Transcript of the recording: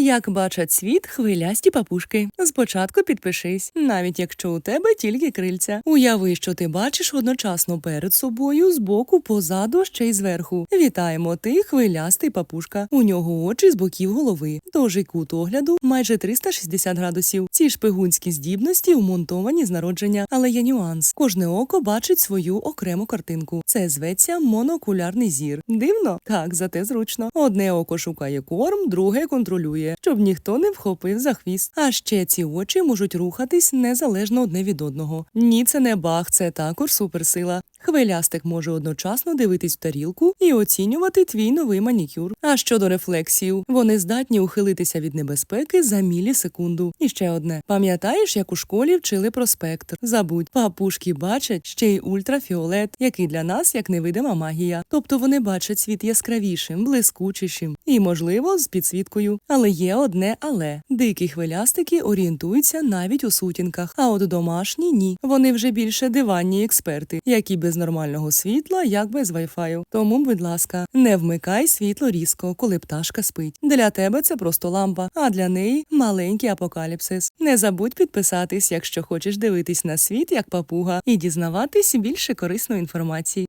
Як бачать світ, хвилясті папушки. Спочатку підпишись, навіть якщо у тебе тільки крильця. Уяви, що ти бачиш одночасно перед собою, збоку, позаду, ще й зверху. Вітаємо, ти хвилястий папушка. У нього очі з боків голови. Тож і кут огляду майже 360 градусів. Ці шпигунські здібності умонтовані з народження, але є нюанс. Кожне око бачить свою окрему картинку. Це зветься монокулярний зір. Дивно? Так, зате зручно. Одне око шукає корм, друге контролює, щоб ніхто не вхопив за хвіст. А ще ці очі можуть рухатись незалежно одне від одного. Ні, це не баг, це також суперсила. Хвилястик може одночасно дивитись в тарілку і оцінювати твій новий манікюр. А щодо рефлексів, вони здатні ухилитися від небезпеки за мілісекунду. І ще одне: пам'ятаєш, як у школі вчили про спектр? Забудь, папушки бачать ще й ультрафіолет, який для нас як невидима магія. Тобто вони бачать світ яскравішим, блискучішим і, можливо, з підсвіткою. Але є одне але дикі хвилястики орієнтуються навіть у сутінках, а от домашні ні. Вони вже більше диванні експерти, які без нормального світла, як без вайфаю. Тому, будь ласка, не вмикай світло різко, коли пташка спить. Для тебе це просто лампа, а для неї маленький апокаліпсис. Не забудь підписатись, якщо хочеш дивитись на світ як папуга, і дізнаватись більше корисної інформації.